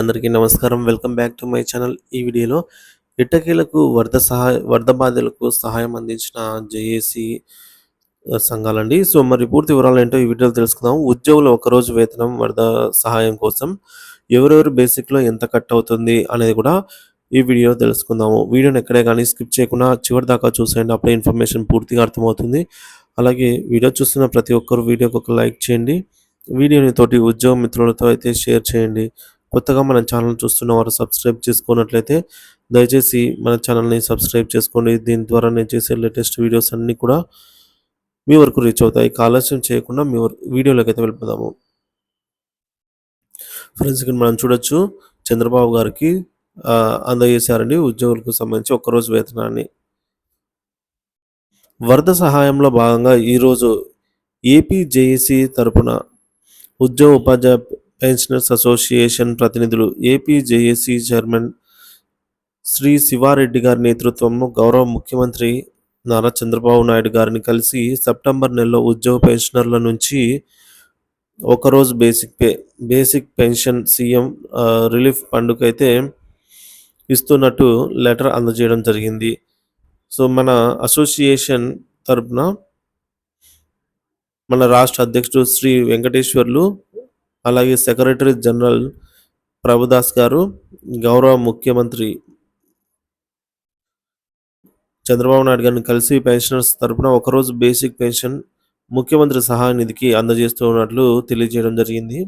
అందరికీ నమస్కారం. Welcome back to my channel. ఈ వీడియోలో ఇటకీలకు వరద సహాయ వరద బాధలకు సహాయం అందించిన జేఏసీ సంఘాలండి. సో మరి పూర్తి వివరాలు ఏంటో ఈ వీడియోలో తెలుసుకుందాం. ఉద్యోగుల ఒకరోజు వేతనం వరద సహాయం కోసం ఎవరెవరు బేసిక్లో ఎంత కట్ అవుతుంది అనేది కూడా ఈ వీడియో తెలుసుకుందాము. వీడియోని ఎక్కడే కానీ స్కిప్ చేయకుండా చివరి దాకా చూసేయండి. అప్పుడే ఇన్ఫర్మేషన్ పూర్తిగా అర్థమవుతుంది. అలాగే వీడియో చూస్తున్న ప్రతి ఒక్కరు వీడియోకి ఒక లైక్ చేయండి. వీడియోని తోటి ఉద్యోగ మిత్రులతో అయితే షేర్ చేయండి. కొత్తగా మన ఛానల్ చూస్తున్న వారు సబ్స్క్రైబ్ చేసుకున్నట్లయితే దయచేసి మన ఛానల్ని సబ్స్క్రైబ్ చేసుకోండి. దీని ద్వారా నేను చేసే లేటెస్ట్ వీడియోస్ అన్నీ కూడా మీ వరకు రీచ్ అవుతాయి. ఆలస్యం చేయకుండా మీ వీడియోలోకి అయితే వెళ్ళిపోదాము. ఫ్రెండ్స్ ఇక్కడ మనం చూడొచ్చు చంద్రబాబు గారికి అందజేశారండి ఉద్యోగులకు సంబంధించి ఒక్కరోజు వేతనాన్ని. వరద సహాయంలో భాగంగా ఈరోజు ఏపీ జేఏసీ తరపున ఉద్యోగ ఉపాధ్యాయ పెన్షనర్స్ అసోసియేషన్ ప్రతినిధులు ఏపీజేఏసీ చైర్మన్ శ్రీ శివారెడ్డి గారి నేతృత్వంలో గౌరవ ముఖ్యమంత్రి నారా చంద్రబాబు నాయుడు గారిని కలిసి సెప్టెంబర్ నెలలో ఉద్యోగ పెన్షనర్ల నుంచి ఒకరోజు basic pay basic pension CM relief పండుగ అయితే ఇస్తున్నట్టు లెటర్ అందజేయడం జరిగింది. సో మన అసోసియేషన్ తరపున మన రాష్ట్ర అధ్యక్షుడు శ్రీ వెంకటేశ్వర్లు అలాగే సెక్రటరీ జనరల్ ప్రభుదాస్ గారు గౌరవ ముఖ్యమంత్రి చంద్రబాబు నాయుడు గారిని కలిసి పెన్షనర్స్ తరపున ఒకరోజు బేసిక్ పెన్షన్ ముఖ్యమంత్రి సహాయ నిధికి అందజేస్తున్నట్లు తెలియజేయడం జరిగింది.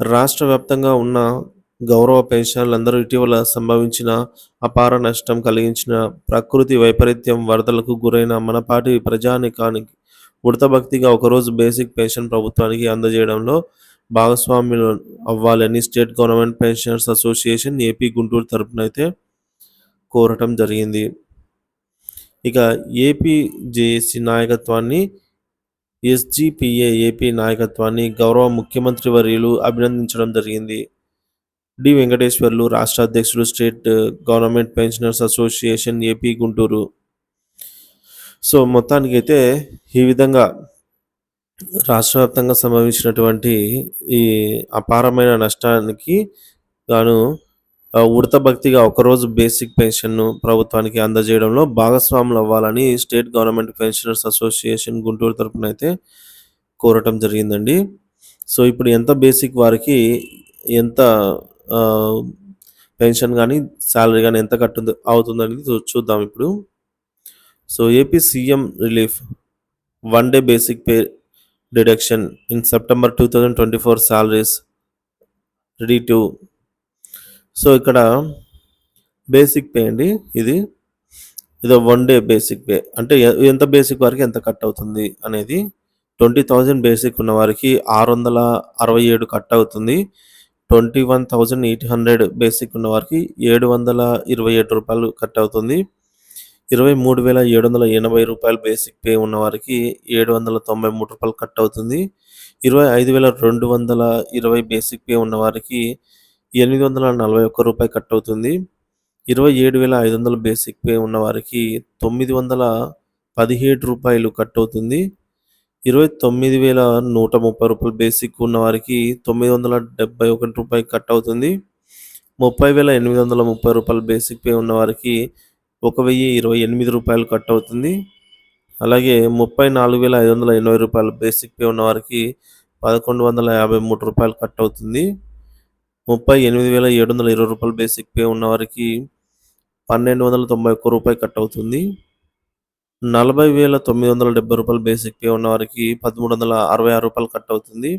రాష్ట్ర వ్యాప్తంగా ఉన్న గౌరవ పెన్షనర్లందరూ ఇటీవల సంభవించిన అపార నష్టం కలిగించిన ప్రకృతి వైపరీత్యం వరదలకు గురైన మనపాటి ప్రజానికానికి ఉడత భక్తిగా ఒకరోజు బేసిక్ పెన్షన్ ప్రభుత్వానికి అందజేయడంలో భాగస్వామ్యులు అవ్వాలని state government pensioners association AP Guntur తరపున అయితే కోరటం జరిగింది. ఇక ఏపీ జేఏసీ నాయకత్వాన్ని ఎస్జిపిఏ ఏపీ నాయకత్వాన్ని గౌరవ ముఖ్యమంత్రి వర్యులు అభినందించడం జరిగింది. డి. వెంకటేశ్వర్లు రాష్ట్ర అధ్యక్షులు state government pensioners association AP Guntur so మొత్తానికైతే ఈ విధంగా రాష్ట్ర వ్యాప్తంగా సంభవించినటువంటి ఈ అపారమైన నష్టానికి గాను ఉడత భక్తిగా ఒకరోజు బేసిక్ పెన్షన్ను ప్రభుత్వానికి అందజేయడంలో భాగస్వాములు అవ్వాలని state government pensioners association Guntur తరపున అయితే కోరటం జరిగిందండి. సో ఇప్పుడు ఎంత బేసిక్ వారికి ఎంత పెన్షన్ కానీ శాలరీ కానీ ఎంత కట్టు అవుతుందనేది చూ- చూద్దాం ఇప్పుడు. So AP CM relief one day basic pay deduction in September two thousand twenty four salaries ready to so ఇక్కడ బేసిక్ పే అండి ఇది. ఇది వన్ డే బేసిక్ పే అంటే ఎంత బేసిక్ వారికి ఎంత కట్ అవుతుంది అనేది ట్వంటీ థౌజండ్ బేసిక్ ఉన్న వారికి ఆరు వందల అరవై ఏడు కట్ అవుతుంది. Twenty one thousand eight hundred basic ఉన్న వారికి ఏడు వందల ఇరవై ఏడు రూపాయలు కట్ అవుతుంది. ఇరవై మూడు వేల ఏడు వందల ఎనభై రూపాయలు బేసిక్ పే ఉన్న వారికి ఏడు వందల తొంభై మూడు రూపాయలు కట్ అవుతుంది. ఇరవై ఐదు వేల రెండు వందల ఇరవై బేసిక్ పే ఉన్నవారికి ఎనిమిది వందల నలభై ఒక్క రూపాయి కట్ అవుతుంది. ఇరవై ఏడు వేల ఐదు వందల బేసిక్ పే ఉన్నవారికి తొమ్మిది వందల పదిహేడు రూపాయలు కట్ అవుతుంది. ఇరవై తొమ్మిది వేల నూట ముప్పై రూపాయలు బేసిక్ ఉన్నవారికి తొమ్మిది వందల డెబ్బై ఒకటి రూపాయి కట్ అవుతుంది. ముప్పై వేల ఎనిమిది వందల ముప్పై రూపాయలు బేసిక్ పే ఉన్న వారికి ఒక వెయ్యి ఇరవై ఎనిమిది రూపాయలు కట్ అవుతుంది. అలాగే ముప్పై నాలుగు వేల ఐదు వందల ఎనభై రూపాయలు బేసిక్ పే ఉన్న వారికి పదకొండు వందల యాభై మూడు రూపాయలు కట్ అవుతుంది. ముప్పై ఎనిమిది వేల ఏడు వందల ఇరవై రూపాయలు బేసిక్ పే ఉన్న వారికి పన్నెండు వందల తొంభై ఒక్క రూపాయి కట్ అవుతుంది. నలభై వేల తొమ్మిది వందల డెబ్బై రూపాయలు బేసిక్ పే ఉన్న వారికి పదమూడు వందల అరవై ఆరు రూపాయలు కట్ అవుతుంది.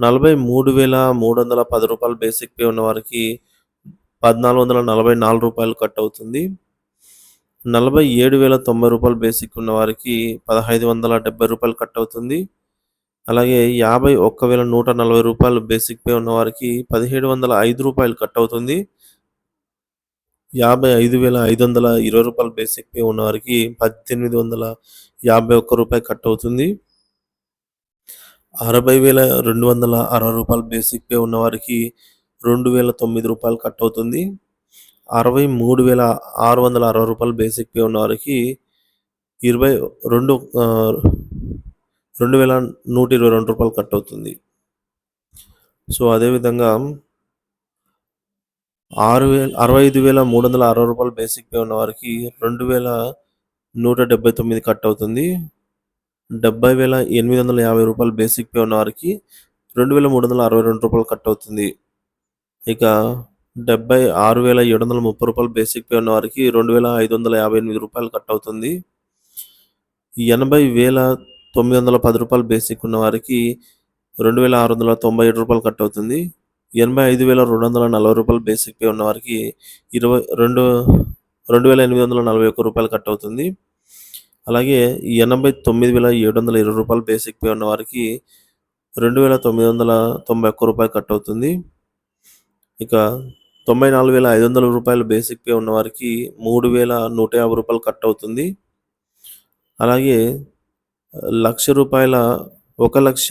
నలభై మూడు వేల మూడు వందల పది రూపాయలు బేసిక్ పే ఉన్న వారికి పద్నాలుగు వందల నలభై నాలుగు రూపాయలు కట్ అవుతుంది. నలభై ఏడు వేల తొంభై రూపాయలు బేసిక్ ఉన్న వారికి పదహైదు వందల డెబ్బై రూపాయలు కట్ అవుతుంది. అలాగే యాభై ఒక్క వేల నూట నలభై రూపాయలు బేసిక్ పే ఉన్న వారికి పదిహేడు వందల ఐదు రూపాయలు కట్ అవుతుంది. యాభై ఐదు వేల ఐదు వందల ఇరవై రూపాయలు బేసిక్ పే ఉన్న వారికి పద్దెనిమిది వందల యాభై ఒక్క రూపాయి కట్ అవుతుంది. అరవై వేల రెండు వందల అరవై రూపాయలు బేసిక్ పే ఉన్నవారికి రెండు వేల తొమ్మిది రూపాయలు కట్ అవుతుంది. అరవై మూడు వేల ఆరు వందల అరవై రూపాయలు బేసిక్ పే ఉన్న వారికి ఇరవై రెండు రెండు వేల నూట ఇరవై రెండు రూపాయలు కట్ అవుతుంది. సో అదేవిధంగా ఆరు వేల అరవై ఐదు వేల మూడు వందల అరవై రూపాయలు బేసిక్ పే ఉన్న వారికి రెండు వేల నూట డెబ్బై తొమ్మిది కట్ అవుతుంది. డెబ్బై వేల ఎనిమిది వందల యాభై రూపాయలు బేసిక్ పే ఉన్న వారికి రెండు వేల మూడు వందల అరవై రెండు రూపాయలు కట్ అవుతుంది. ఇక డెబ్బై ఆరు వేల ఏడు వందల ముప్పై రూపాయలు బేసిక్ పే ఉన్న వారికి రెండు వేల ఐదు వందల యాభై ఎనిమిది రూపాయలు కట్ అవుతుంది. ఎనభై వేల తొమ్మిది వందల పది రూపాయలు బేసిక్ ఉన్న వారికి రెండు వేల ఆరు వందల తొంభై ఏడు రూపాయలు కట్ అవుతుంది. ఎనభై ఐదు వేల రెండు వందల నలభై రూపాయలు బేసిక్ పే ఉన్న వారికి ఇరవై రెండు రెండు వేల ఎనిమిది వందల నలభై ఒక్క రూపాయలు కట్ అవుతుంది. అలాగే ఎనభై తొమ్మిది వేల ఏడు వందల ఇరవై రూపాయలు బేసిక్ పే ఉన్న వారికి రెండు వేల తొమ్మిది వందల తొంభై ఒక్క రూపాయలు కట్ అవుతుంది. ఇక తొంభై నాలుగు వేల ఐదు వందల రూపాయలు బేసిక్ పే ఉన్న వారికి మూడు వేల నూట యాభై రూపాయలు కట్ అవుతుంది. అలాగే లక్ష రూపాయల ఒక లక్ష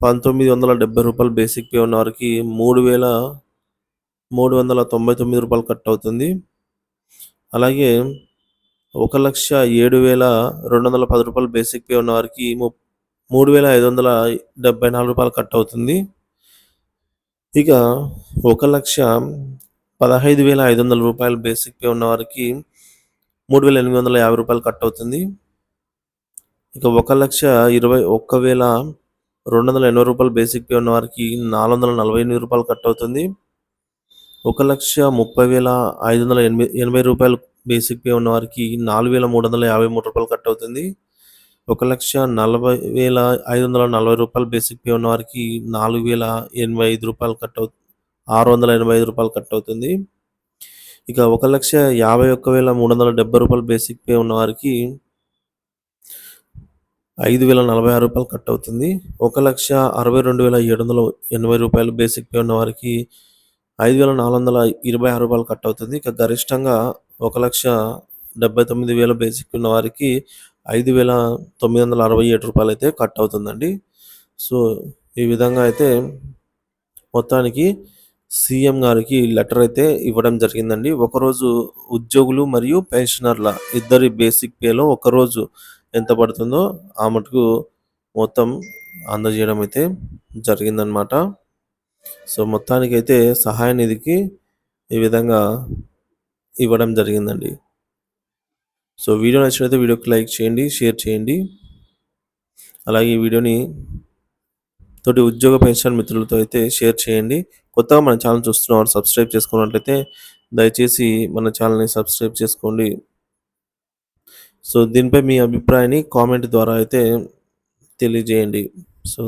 పంతొమ్మిది వందల డెబ్బై రూపాయలు బేసిక్ పే ఉన్న వారికి మూడు వేల మూడు వందల తొంభై తొమ్మిది రూపాయలు కట్ అవుతుంది. అలాగే ఒక లక్ష ఏడు వేల రెండు వందల పది రూపాయలు బేసిక్ పే ఉన్న వారికి ము మూడు వేల ఐదు వందల డెబ్బై నాలుగు రూపాయలు కట్ అవుతుంది. ఇక ఒక లక్ష పదహైదు వేల ఐదు వందల రూపాయలు బేసిక్ పే ఉన్న వారికి మూడు వేల ఎనిమిది వందల యాభై రూపాయలు కట్ అవుతుంది. ఇక ఒక లక్ష ఇరవై ఒక్క వేల రెండు వందల ఎనభై రూపాయలు బేసిక్ పే ఉన్న వారికి నాలుగు వందల నలభై ఎనిమిది రూపాయలు కట్ అవుతుంది. ఒక లక్ష ముప్పై వేల ఐదు వందల ఎనభై ఎనభై రూపాయలు బేసిక్ పే ఉన్న వారికి నాలుగు వేల మూడు వందల యాభై మూడు రూపాయలు కట్ అవుతుంది. ఒక లక్ష నలభై వేల ఐదు వందల నలభై రూపాయలు బేసిక్ పే ఉన్న వారికి నాలుగు వేల ఎనభై ఐదు రూపాయలు కట్ అవు ఆరు వందల ఎనభై ఐదు రూపాయలు కట్ అవుతుంది. ఇక ఒక లక్ష యాభై ఒక్క వేల మూడు వందల డెబ్బై రూపాయలు బేసిక్ పే ఉన్న వారికి ఐదు వేల నలభై ఆరు రూపాయలు కట్ అవుతుంది. ఒక లక్ష అరవై రెండు వేల ఏడు వందల ఎనభై రూపాయలు బేసిక్ పే ఉన్న వారికి ఐదు వేల నాలుగు వందల ఇరవై ఆరు రూపాయలు కట్ అవుతుంది. ఇక గరిష్టంగా ఒక లక్ష డెబ్బై తొమ్మిది వేల బేసిక్ ఉన్న వారికి ఐదు వేల తొమ్మిది వందల అరవై ఏడు రూపాయలు అయితే కట్ అవుతుందండి. సో ఈ విధంగా అయితే మొత్తానికి సీఎం గారికి లెటర్ అయితే ఇవ్వడం జరిగిందండి. ఒకరోజు ఉద్యోగులు మరియు పెన్షనర్ల ఇద్దరి బేసిక్ పేలో ఒకరోజు ఎంత పడుతుందో ఆ మటుకు మొత్తం అందజేయడం అయితే జరిగిందనమాట సో మొత్తానికైతే సహాయ నిధికి ఈ విధంగా ఇవ్వడం జరిగిందండి. సో వీడియో నచ్చినట్లయితే వీడియోకి లైక్ చేయండి షేర్ చేయండి. అలాగే ఈ వీడియోని తోటి ఉద్యోగ పెన్షన్ మిత్రులతో అయితే షేర్ చేయండి. కొత్తగా మన ఛానల్ చూస్తున్నవారు సబ్స్క్రైబ్ చేసుకున్నట్లయితే దయచేసి మన ఛానల్ని సబ్స్క్రైబ్ చేసుకోండి. సో దీనిపై మీ అభిప్రాయాన్ని కామెంట్ ద్వారా అయితే తెలియజేయండి. So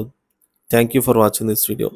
thank you for watching this video.